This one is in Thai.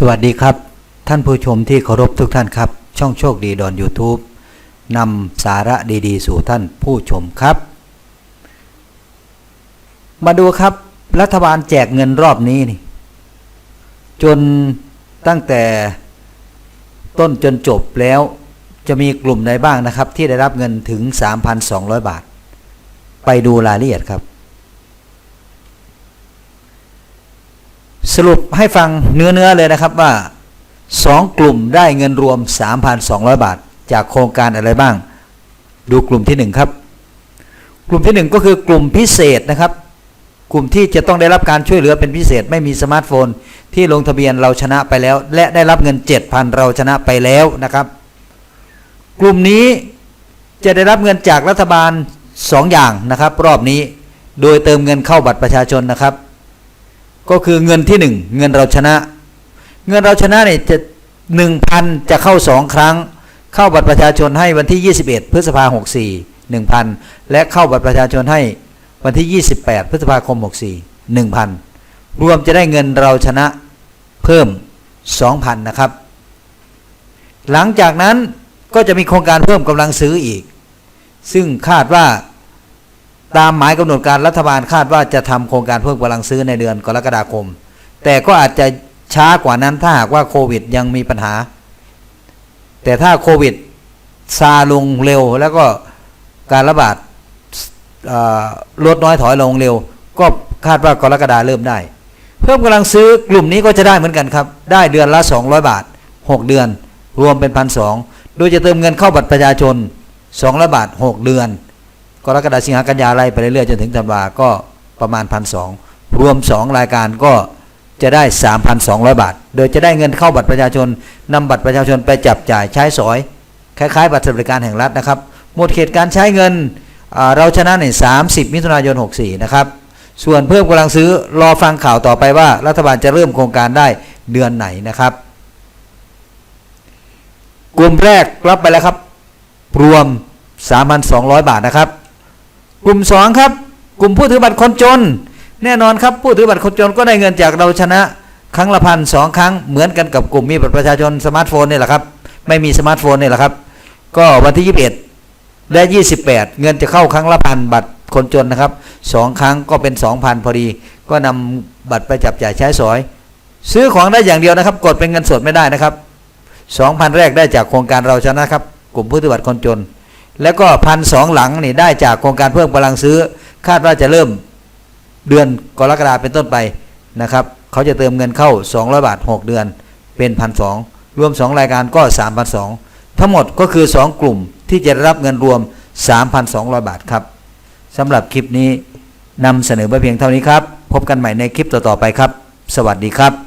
สวัสดีครับ ท่านผู้ชมที่เคารพทุกท่านครับ ช่องโชคดีดอน YouTube นำสาระดีๆ สู่ท่านผู้ชมครับ มาดูครับ รัฐบาลแจกเงินรอบนี้นี่จนตั้งแต่ต้นจนจบแล้วจะมีกลุ่มใดบ้างนะครับ ที่ได้รับเงินถึง 3,200 บาท ไปดูรายละเอียดครับ สรุปให้ฟังเนื้อเนื้อๆเลยนะครับว่า 2 กลุ่มได้เงินรวม 3,200 บาท จากโครงการอะไรบ้าง ดูกลุ่มที่ 1 ครับ กลุ่มที่ 1 ก็คือกลุ่มพิเศษนะครับ กลุ่มที่จะต้องได้รับการช่วยเหลือเป็นพิเศษไม่มีสมาร์ทโฟน ที่ลงทะเบียนเราชนะไปแล้ว และได้รับเงิน 7,000 เราชนะไปแล้วนะครับ กลุ่มนี้จะได้รับเงินจากรัฐบาล 2 อย่างนะครับ รอบนี้โดยเติมเงินเข้าบัตรประชาชนนะครับ ก็คือเงินที่หนึ่งเงินเราชนะ เงินเราชนะเนี่ยจะหนึ่งพันจะเข้าสองครั้ง เข้าบัตรประชาชนให้วันที่ 21 พฤษภาหกสี่หนึ่งพันและเข้าบัตรประชาชนให้วันที่ 28 พฤษภาคม 64 1,000 รวมจะได้เงินเราชนะเพิ่ม 2,000 นะครับ หลังจากนั้นก็จะมีโครงการเพิ่มกำลังซื้ออีก ซึ่งคาดว่า ตามหมายกำหนดการรัฐบาลคาดว่าจะทำโครงการเพิ่มกำลังซื้อในเดือนกรกฎาคม แต่ก็อาจจะช้ากว่านั้นถ้าหากว่าโควิดยังมีปัญหา แต่ถ้าโควิดซาลงเร็ว แล้วก็การระบาดลดน้อยถอยลงเร็ว ก็คาดว่ากรกฎาเริ่มได้ เพิ่มกำลังซื้อกลุ่มนี้ก็จะได้เหมือนกันครับ ได้เดือนละ 200 บาท 6 เดือน รวมเป็นพันสองโดยจะเติมเงินเข้าบัตรประชาชน200บาท 6 เดือน กรกฎาสิงหากันยาไล่ไปเรื่อยๆจนถึงธันวาก็ประมาณพันสองรวม 2 รายการก็จะได้ 3,200 บาท โดยจะได้เงินเข้าบัตรประชาชนนำบัตรประชาชนไปจับจ่ายใช้สอย คล้ายๆ บัตรสวัสดิการแห่งรัฐนะครับ หมดเขตการใช้เงินเราชนะใน30 มิถุนายน 64 นะครับ ส่วนเพิ่มกำลังซื้อรอฟังข่าวต่อไปว่า รัฐบาลจะเริ่มโครงการได้เดือนไหนนะครับ กลุ่มแรกรับไปแล้วครับ รวม 3,200 บาทนะครับ กลุ่ม 2 ครับ กลุ่มผู้ถือบัตรคนจน แน่นอนครับผู้ถือบัตรคนจนก็ได้เงินจากเราชนะ ครั้งละพันสองครั้งเหมือนกันกับกลุ่มมีบัตรประชาชนสมาร์ทโฟนนี่แหละครับไม่มีสมาร์ทโฟนนี่แหละครับ ก็วันที่ 21 และ 28 เงินจะเข้าครั้งละพันบัตรคนจนนะครับสองครั้งก็เป็น 2,000 พอดี ก็นำบัตรไปจับจ่ายใช้สอย ซื้อของได้อย่างเดียวนะครับ กดเป็นเงินสดไม่ได้นะครับ 2,000 แรกได้จากโครงการเราชนะครับ กลุ่มผู้ถือบัตรคนจน แล้วก็พันสองหลังนี่ได้จากโครงการเพิ่มกำลังซื้อ คาดว่าจะเริ่มเดือนกรกฎาเป็นต้นไปนะครับเขาจะเติมเงินเข้า 200 บาท 6 เดือนเป็นพันสองรวม 2 รายการก็ 3,200 ทั้งหมดก็คือ 2 กลุ่มที่จะรับเงินรวม 3,200 บาทครับสำหรับคลิปนี้นำเสนอไปเพียงเท่านี้ครับ พบกันใหม่ในคลิปต่อ ๆ ไปครับ สวัสดีครับ